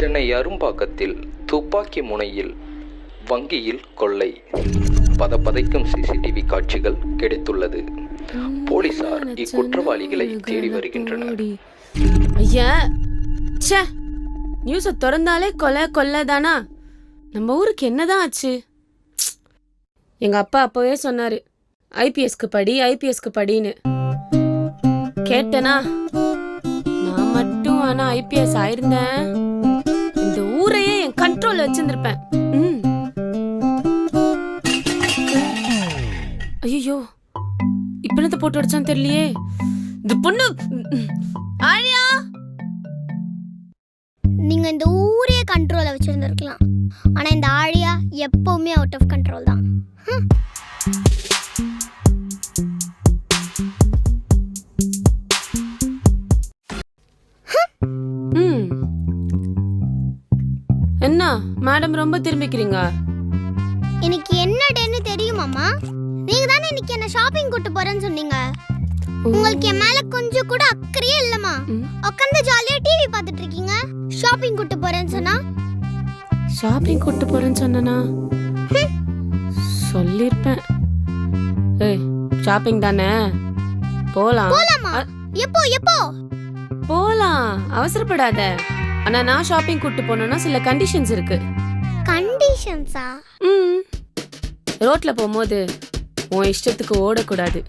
சென்னை அரும்பாக்கத்தில் துப்பாக்கி முனையில் வங்கியில் கொள்ளை. பதபதைக்கும் சிசிடிவி காட்சிகள் கிடைத்துள்ளது. போலீசார் இக்குற்றவாளிகளை தேடி வருகின்றனர். ஐயா ச்சே. நியூஸை திறந்தாலே கொலை கொலை தானா? நம்ம ஊருக்கு என்னதான் ஆச்சு? எங்க அப்பா அப்பவே சொன்னாரு ஐபிஎஸ்க்கு படி ஐபிஎஸ்க்கு படின்னு. கேட்டனா? நான் மட்டும் ஆனா ஐபிஎஸ் ஆயிருந்தேன். என் வச்சிருந்திருப்பேன். ஐயோ இப்ப என்னத்த போட்டு அடிச்சான்னு தெரியலையே. இந்த பொண்ணு ஆழியா? நீங்க இந்த ஊரே கண்ட்ரோல வச்சிருந்திருக்கலாம். ஆனா இந்த ஆழியா எப்பவுமே அவுட் ஆஃப் கண்ட்ரோல் தான். என்ன? மேடம் ரொம்ப திரும்பிக்கிறீங்க. இன்னைக்கு என்ன டேன்னு தெரியுமாமா நீங்க தானே இன்னைக்கு என்ன ஷாப்பிங் கூட்டு போறேன்னு சொன்னீங்க. உங்களுக்கு என் மேல கொஞ்சம் கூட அக்கறையே இல்லம்மா. உட்காந்து ஜாலியா டிவி பார்த்துட்டு இருக்கீங்க. ஷாப்பிங் கூட்டு போறேன்னு சொன்னா? ஷாப்பிங் கூட்டு போறேன்னு சொன்னனா? சொல்லிருப்பேன். ஏய் ஷாப்பிங் தானே? போலாம். போலாமா எப்போ எப்போ? போலாம். அவசரப்படாத. ஆனா நான் ஷாப்பிங் கூட்டு போனோம்னா சில கண்டிஷன்ஸ் இருக்கு. கண்டிஷன்ஸா ம். ரோட்ல போகும்போது உன் இஷ்டத்துக்கு ஓடக்கூடாது.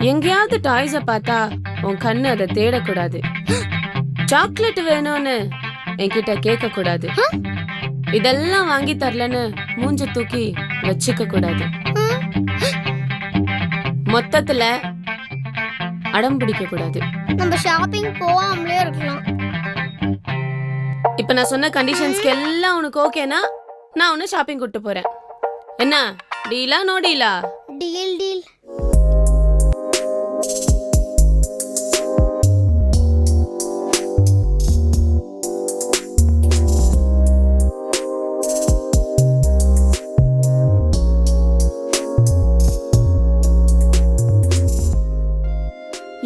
எங்கேயாவது டாய்ஸ பார்த்தா உன் கண்ணு அதை தேடக்கூடாது. சாக்லேட் வேணும்னு என்கிட்ட கேட்க கூடாது இதெல்லாம் வாங்கி தரலன்னு மூஞ்ச தூக்கி வச்சுக்க கூடாது மொத்தத்துல அடம் பிடிக்க கூடாது நம்ம ஷாப்பிங் போகாமலே இருக்கலாம். இப்ப நான் சொன்ன கண்டிஷன்ஸ்க்கு எல்லாம் உனக்கு ஓகேனா நான் உன்னை ஷாப்பிங் கூட்டு போறேன். என்ன? டீலா நோ டீலா டீல் டீல்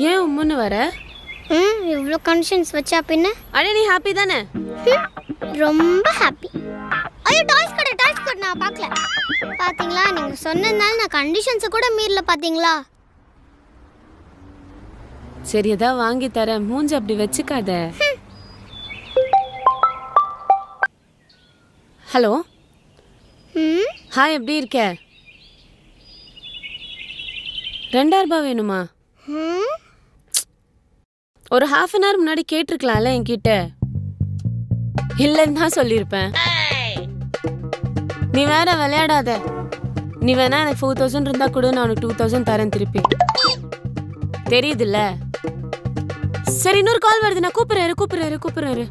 ஏன் உம்முன்னு வர? ம் இவ்வளோ கண்டிஷன்ஸ் வச்சா பின்ன? அடே நீ ஹாப்பி தானே? ரொம்ப ஹாப்பி ஐயோ டாய்ஸ் கடை டாய்ஸ் கடை நான் பார்க்கல. பாத்தீங்களா நீங்க சொன்னதுனால நான் கண்டிஷன்ஸை கூட மீறல பாத்தீங்களா சரி ஏதாவது வாங்கி தரேன். மூஞ்சி அப்படி வச்சுக்காத. ஹலோ? ஹாய் எப்படி இருக்க? ரெண்டாயிரம் ரூபாய் வேணுமா? ஒரு ஹாஃப் அன் ஹவர் முன்னாடி கேட்டிருக்கலாம்ல என்கிட்ட. இல்லைன்னு தான் சொல்லியிருப்பேன். நீ வேற விளையாடாத. நீ வேணா எனக்கு ஃபோர் தௌசண்ட் இருந்தா கூட நான் உனக்கு டூ தௌசண்ட் தரேன் திருப்பி. தெரியுதுல்ல? சரி இன்னொரு கால் வருது. நான் கூப்பிடுறாரு கூப்பிடுறாரு கூப்பிடுறாரு